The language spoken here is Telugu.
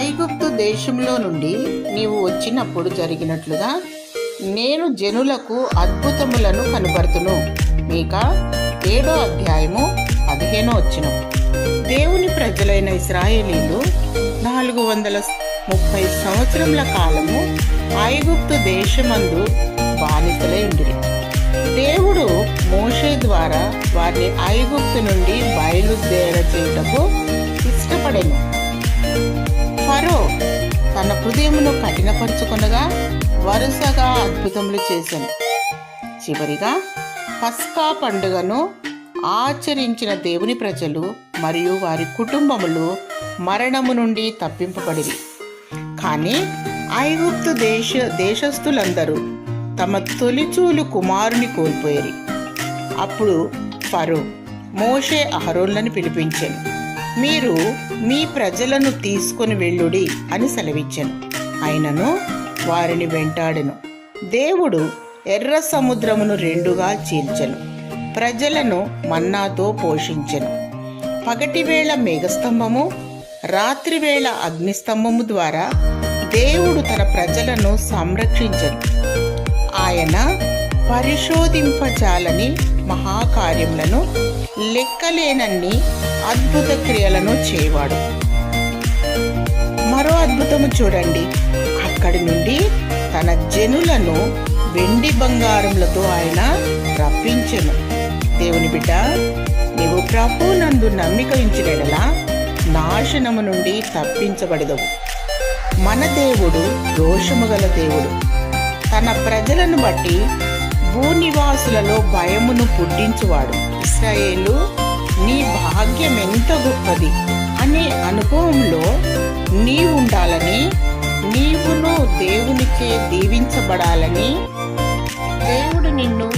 ఐగుప్తు దేశంలో నుండి నీవు వచ్చినప్పుడు జరిగినట్లుగా నేను జనులకు అద్భుతములను కనబడుతును. మీక ఏడో అధ్యాయము పదిహేనో వచ్చిన దేవుని ప్రజలైన ఇస్రాయేలీలు నాలుగు వందల ముప్పై సంవత్సరముల కాలము ఐగుప్తు దేశమందు బానిసలై ఉండిరి. దేవుడు మోషే ద్వారా వారిని ఐగుప్తు నుండి బయలుదేర చేయటకు ఇష్టపడను. ఫరో తన హృదయమును కఠినపరుచుకొనగా వరుసగా అద్భుతములు చేశాను చివరిగా పస్కా పండుగను ఆచరించిన దేవుని ప్రజలు మరియు వారి కుటుంబములు మరణము నుండి తప్పింపబడిరి. కానీ ఐగుప్తు దేశ దేశస్థులందరూ తమ తొలిచూలు కుమారుని కోల్పోయారు. అప్పుడు ఫరో మోషే అహరోన్లను పిలిపించాను. మీరు మీ ప్రజలను తీసుకొని వెళ్ళుడి అని సెలవిచ్చాను. అయినను వారిని వెంటాడెను. దేవుడు ఎర్ర సముద్రమును రెండుగా చీల్చెను. ప్రజలను మన్నాతో పోషించెను. పగటివేళ మేఘస్తంభము రాత్రివేళ అగ్నిస్తంభము ద్వారా దేవుడు తన ప్రజలను సంరక్షించను. ఆయన పరిశోధింపజాలని మహాకార్యములను లెక్కలేనన్ని అద్భుత క్రియలను చేయవాడు. మరో అద్భుతము చూడండి. అక్కడి నుండి తన జనులను వెండి బంగారములతో ఆయన రప్పించెను. దేవుని బిడ్డ నీవు ప్రభు నందు నమ్మిక ఉంచినలా నాశనము నుండి తప్పించబడదవు. మన దేవుడు రోషము గల దేవుడు. తన ప్రజలను బట్టి భూనివాసులలో భయమును పుట్టించువాడు. ఇస్రాయేలు నీ భాగ్యం ఎంత గొప్పది? అనే అనుభవంలో నీ ఉండాలని నీవును దేవునిచే దీవించబడాలని దేవుడు నిన్ను